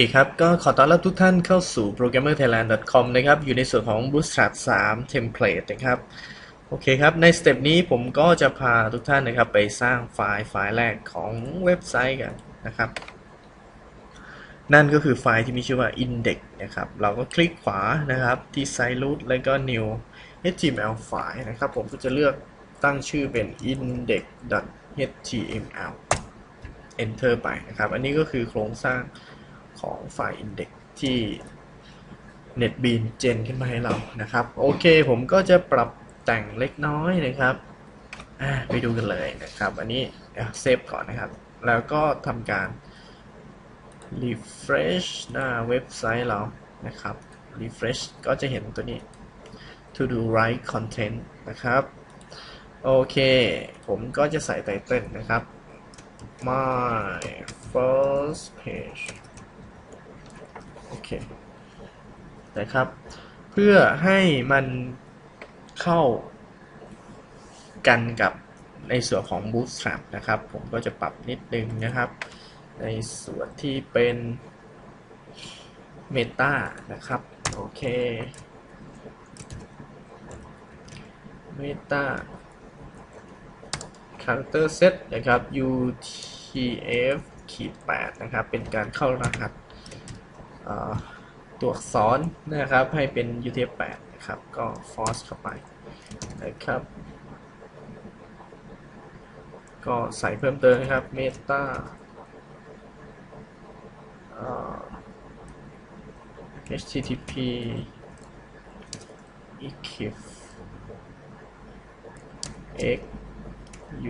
เคครับ ก็ขอต้อนรับทุกท่านเข้าสู่ programmerthailand.com นะครับ อยู่ในส่วนของ Bootstrap 3 Template นะครับ โอเคครับ ในสเต็ปนี้ผมก็จะพาทุกท่านนะครับไปสร้างไฟล์ไฟล์แรกของเว็บไซต์กันนะครับ นั่นก็คือไฟล์ที่มีชื่อว่า index นะครับ เราก็คลิกขวานะครับ ที่ site root แล้วก็ new html ไฟล์นะครับ ผมก็จะเลือกตั้งชื่อเป็น index.html enter ไปนะครับ อันนี้ก็คือโครงสร้าง ของไฟล์ index ที่ NetBeans เจนขึ้นมาให้เรานะครับ โอเคผมก็จะปรับแต่งเล็กน้อยนะครับไปดูกันเลยนะครับ อันนี้เซฟก่อนนะครับ แล้วก็ทำการ refresh หน้าเว็บไซต์เรานะครับ refresh ก็จะเห็นตัวนี้ to do right content นะครับ โอเค ผมก็จะใส่ไตเติ้ลนะครับ my first page เคนะครับ เพื่อให้มันเข้ากันกับในส่วนของ Bootstrap นะครับ ผมก็จะปรับนิดนึงนะครับ ในส่วนที่เป็น Meta นะครับ โอเค Meta Character Set นะครับ UTF ขีด8นะครับ เป็นการเข้ารหัส ตัวอักษรนะครับ ให้เป็น UTF-8 นะครับ ก็ force เข้าไปนะครับ ก็ใส่เพิ่มเติมนะครับ meta http eqf x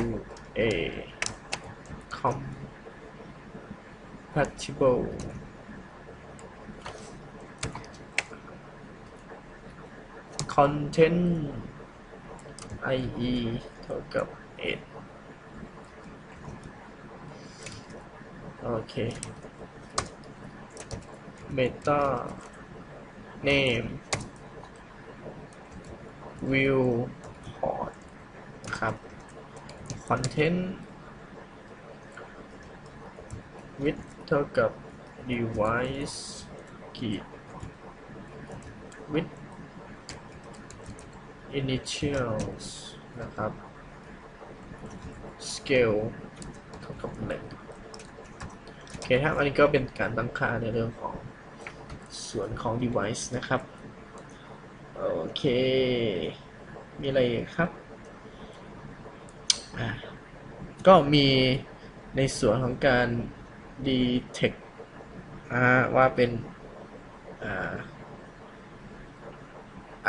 u a compatible content ie เท่ากับ 8 โอเค meta name view port ครับ content width เท่ากับ device ขีด width initials นะครับ scale เท่ากับหนึ่งโอเคครับ อันนี้ก็เป็นการตั้งค่าในเรื่องของส่วนของ device นะครับ โอเค มีอะไรครับ ก็มีในส่วนของการ detect ว่าเป็น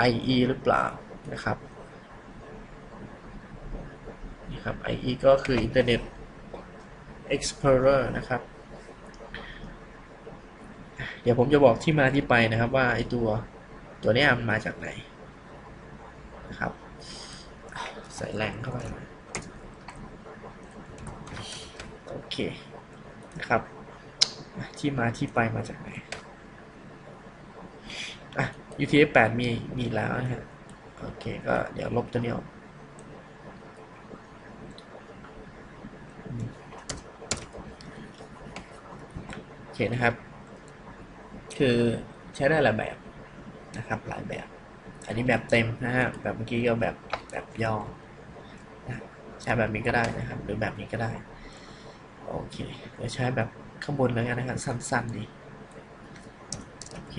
IE หรือเปล่า นะครับนี่ครับ IE ก็คือ Internet Explorer นะครับ เดี๋ยวผมจะบอกที่มาที่ไปนะครับว่าไอตัวตัวนี้มันมาจากไหนนะครับ ใส่แรงเข้าไปโอเคนะครับ ที่มาที่ไปมาจากไหนอะ UTF-8 มีมีแล้วนะฮะ เคก็เดี๋ยวลบตัวนี้ออกโอเคนะครับ คือใช้ได้หลายแบบนะครับหลายแบบ อันนี้แบบเต็มนะฮะแบบเมื่อกี้ก็แบบแบบย่อนะใช้แบบนี้ก็ได้นะครับ หรือแบบนี้ก็ได้ โอเคเดี๋ยวใช้แบบข้างบนเลยนะครับสั้นๆดีโอเค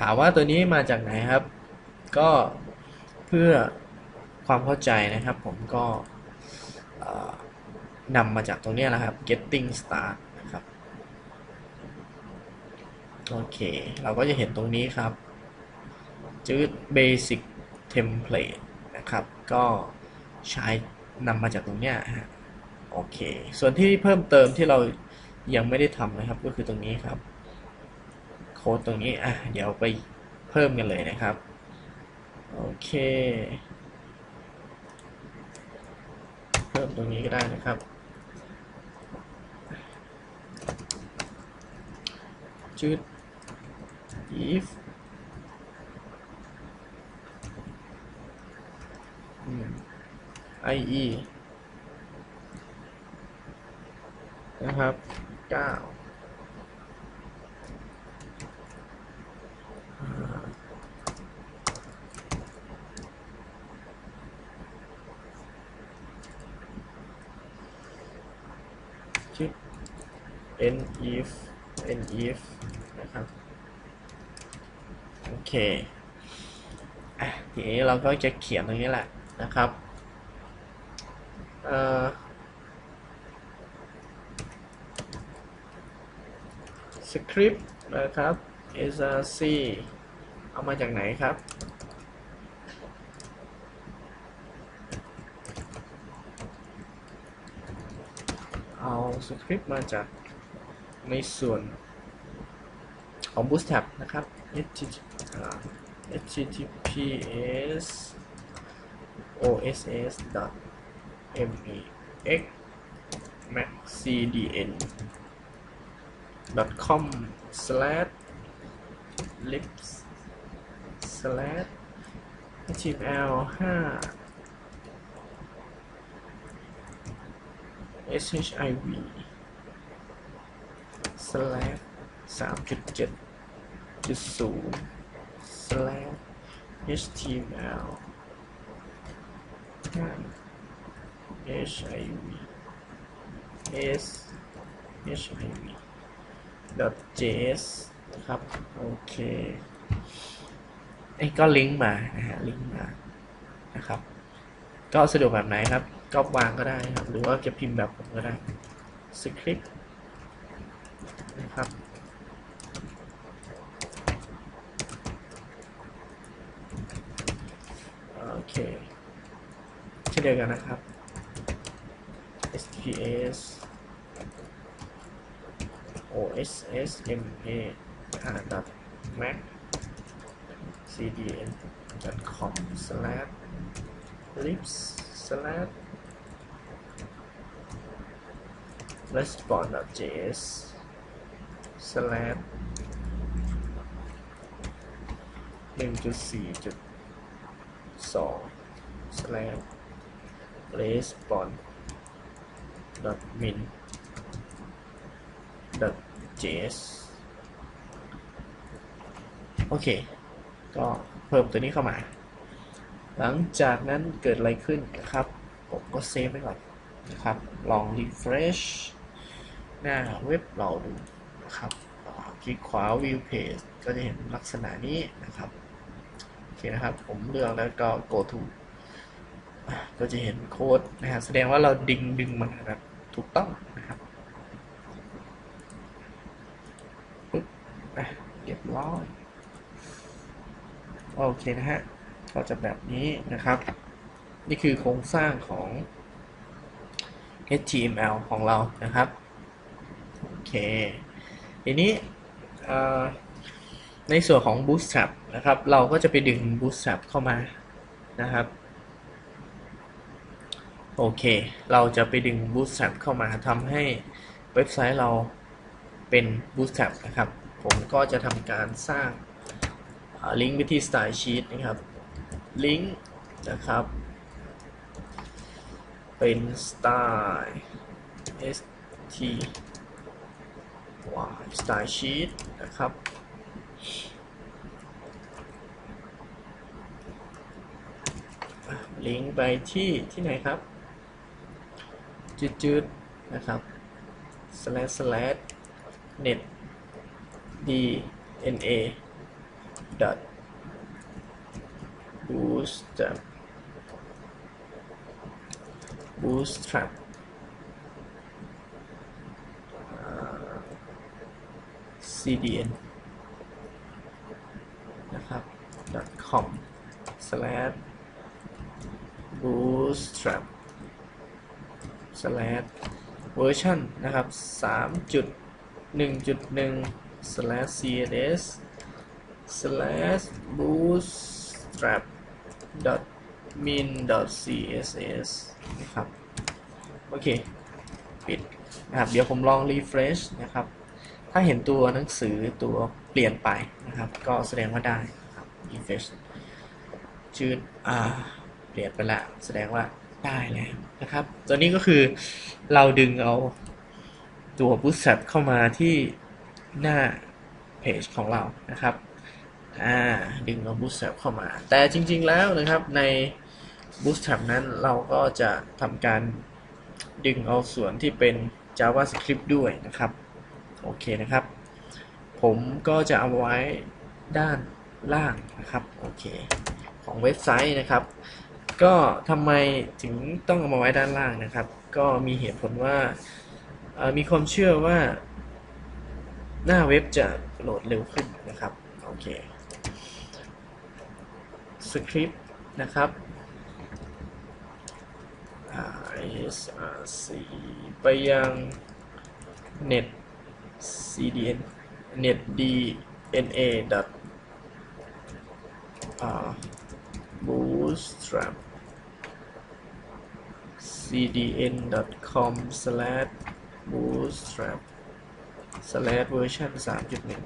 ถามว่าตัวนี้มาจากไหนครับ ก็เพื่อความเข้าใจนะครับผมก็นำมาจากตรงนี้แหละครับ getting start นะครับโอเค เราก็จะเห็นตรงนี้ครับจืด basic template นะครับ ก็ใช้นำมาจากตรงนี้ฮะโอเค ส่วนที่เพิ่มเติมที่เรายังไม่ได้ทำนะครับ ก็คือตรงนี้ครับ โค้ดตรงนี้อะเดี๋ยวไปเพิ่มกันเลยนะครับ โอเค เพิ่มตรงนี้ก็ได้นะครับ จุด if ie นะครับ 9 n if n if นะครับโอเคอะทีนี้เราก็จะเขียนตรงนี้แหละนะครับเอ่อสคริปต์นะครับ src เอามาจากไหนครับเอาสคริปต์มาจาก ในส่วนของ Bootstrap นะครับ https oss mex maxcdn com slash lips slash html 5 shiv slash 3.7.0 slash html hiv s hiv .js นะครับ โอเคไอ้ก็ลิงก์มา นะฮะ ลิงก์มา นะครับ ก็สะดวกแบบไหนครับ ก็วางก็ได้ครับ หรือว่าจะพิมพ์แบบผมก็ได้สคริปต์ ครับ โอเค เช่นเดียวกันนะครับ SPS ossma dot mac cdn dot com slash lips slash response dot js slash หนึ่งจุดสี่จุดสอง slash response dot min dot js โอเค ก็เพิ่มตัวนี้เข้ามา หลังจากนั้นเกิดอะไรขึ้นนะครับ ผมก็เซฟไว้ก่อนนะครับ ลอง refresh หน้าเว็บเราดู นะครับคลิกขวา view page ก็จะเห็นลักษณะนี้นะครับโอเคนะครับ ผมเลือกแล้วก็ go to ก็จะเห็นโค้ดนะครับแสดงว่าเราดึงดึงมันแบบถูกต้องนะครับเรียบร้อยโอเคนะฮะก็จะแบบนี้นะครับ นี่คือโครงสร้างของ HTML ของเรานะครับ โอเค ทีนี้ในส่วนของ Bootstrap นะครับ เราก็จะไปดึง Bootstrap เข้ามานะครับ โอเค เราจะไปดึง Bootstrap เข้ามาทำให้เว็บไซต์เราเป็น Bootstrap นะครับ ผมก็จะทำการสร้างลิงก์ไปที่ Style Sheet นะครับ ลิงก์นะครับ เป็น Style S T Y Style Sheet นะครับ ลิงก์ไปที่ที่ไหนครับ จืดๆ นะครับ slash slash net dna dot bootstrap bootstrap อ่า cdn นะครับ dot com slash bootstrap slash version นะครับ3.1.1 slash css slash bootstrap dot min dot css นะครับ โอเค ปิดนะครับ เดี๋ยวผมลอง refresh นะครับ ถ้าเห็นตัวหนังสือตัวเปลี่ยนไปนะครับ ก็แสดงว่าได้ครับ refresh ชื่ออ่าเปลี่ยนไปละแสดงว่าได้แล้วนะครับ ตัวนี้ก็คือเราดึงเอาตัว Bootstrap เข้ามาที่หน้าเพจของเรานะครับอ่าดึงเอา Bootstrap เข้ามา แต่จริง ๆ แล้วนะครับใน Bootstrap นั้นเราก็จะทำการดึงเอาส่วนที่เป็น JavaScript ด้วยนะครับ โอเคนะครับ ผมก็จะเอาไว้ด้านล่างนะครับโอเคของเว็บไซต์นะครับ ก็ทำไมถึงต้องเอามาไว้ด้านล่างนะครับ ก็มีเหตุผลว่ามีความเชื่อว่า หน้าเว็บจะโหลดเร็วขึ้นนะครับโอเคสคริปต์นะครับ ISRC ไปยัง net cdn net dna dot bootstrap cdn dot com slash bootstrap slash version 3.1.1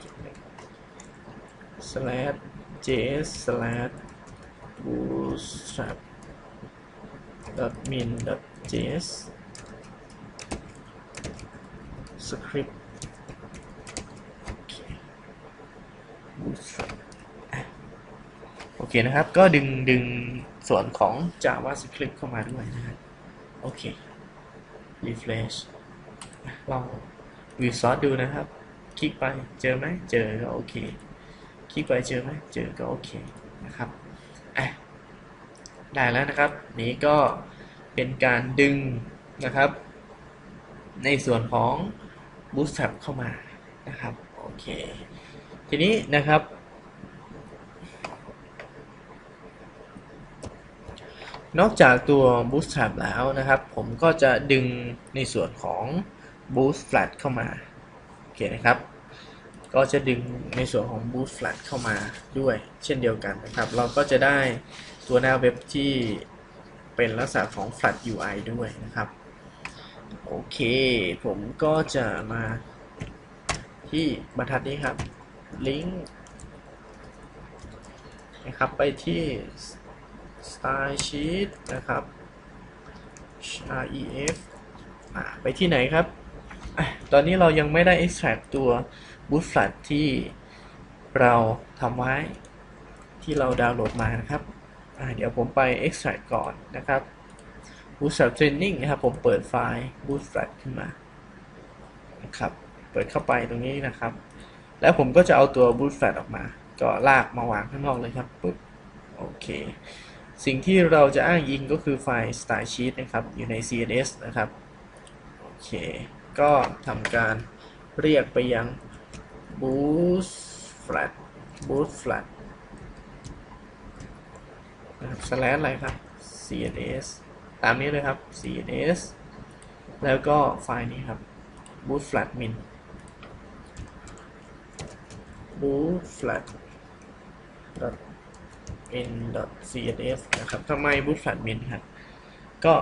slash js slash bootstrap dot min dot js script โอเค bootstrap อะ โอเคนะครับ ก็ดึงดึงส่วนของ JavaScript เข้ามาด้วยนะฮะโอเค refresh ลองวิวซอสดูนะครับ คลิกไปเจอไหมเจอก็โอเค คลิกไปเจอไหมเจอก็โอเคนะครับอะได้แล้วนะครับ นี้ก็เป็นการดึงนะครับ ในส่วนของ Bootstrap เข้ามานะครับ โอเค ทีนี้นะครับ นอกจากตัว Bootstrap แล้วนะครับ ผมก็จะดึงในส่วนของ Bootstrap เข้ามา โอเคนะครับ ก็จะดึงในส่วนของ Bootstrap เข้ามาด้วย เช่นเดียวกันนะครับ เราก็จะได้ตัวหน้าเว็บที่เป็นลักษณะของ Flat UI ด้วยนะครับ โอเค ผมก็จะมาที่บรรทัดนี้ครับ ลิงก์นะครับไปที่ Style Sheet นะครับ ref ไปที่ไหนครับ ตอนนี้เรายังไม่ได้ extract ตัว bootstrap ที่เราทำไว้ที่เราดาวน์โหลดมานะครับ เดี๋ยวผมไป extract ก่อนนะครับ bootstrap training นะครับ ผมเปิดไฟล์ bootstrap ขึ้นมานะครับ เปิดเข้าไปตรงนี้นะครับ แล้วผมก็จะเอาตัว bootstrap ออกมา ก็ลากมาวางข้างนอกเลยครับปุ๊บโอเค สิ่งที่เราจะอ้างอิงก็คือไฟล์ style sheet นะครับ อยู่ใน CSS นะครับ โอเค ก็ทำการเรียกไปยัง bootstrap bootstrap นะครับ slash อะไรครับ css ตามนี้เลยครับ css แล้วก็ไฟล์นี้ครับ bootstrap min bootstrap in css นะครับทำไม bootstrap min ครับก็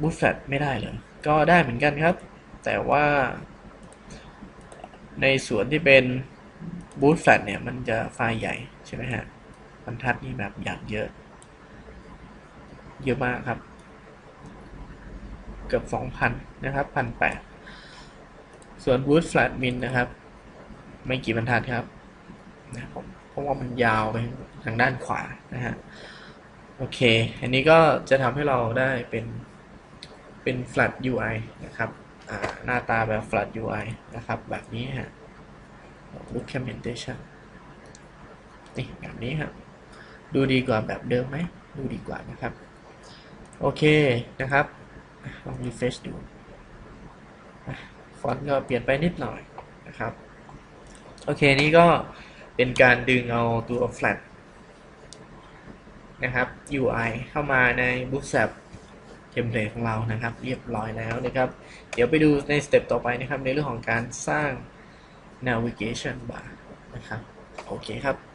bootstrap ไม่ได้เลยก็ได้เหมือนกันครับ แต่ว่า ในส่วนที่เป็น bootstrap เนี่ย มันจะไฟล์ใหญ่ใช่ไหมฮะบรรทัดนี่แบบอย่างเยอะ เยอะมากครับ เกือบ 2,000 นะครับ 1,800 ส่วน bootstrap min นะครับ ไม่กี่บรรทัดครับ นะผมเพราะว่ามันยาวไปทางด้านขวานะฮะโอเค อันนี้ก็จะทำให้เราได้เป็นเป็น flat UI นะครับหน้าตาแบบ flat UI นะครับ แบบนี้ฮะ documentation นี่แบบนี้ครับ ดูดีกว่าแบบเดิมไหม ดูดีกว่านะครับ โอเคนะครับ ลอง refresh ดู ฟอนต์ก็เปลี่ยนไปนิดหน่อยนะครับ โอเค นี่ก็ เป็นการดึงเอาตัว flat นะครับ UI เข้ามาใน Bootstrap template ของเรานะครับ เรียบร้อยแล้วนะครับ เดี๋ยวไปดูในสเต็ปต่อไปนะครับ ในเรื่องของการสร้าง navigation bar นะครับ โอเคครับ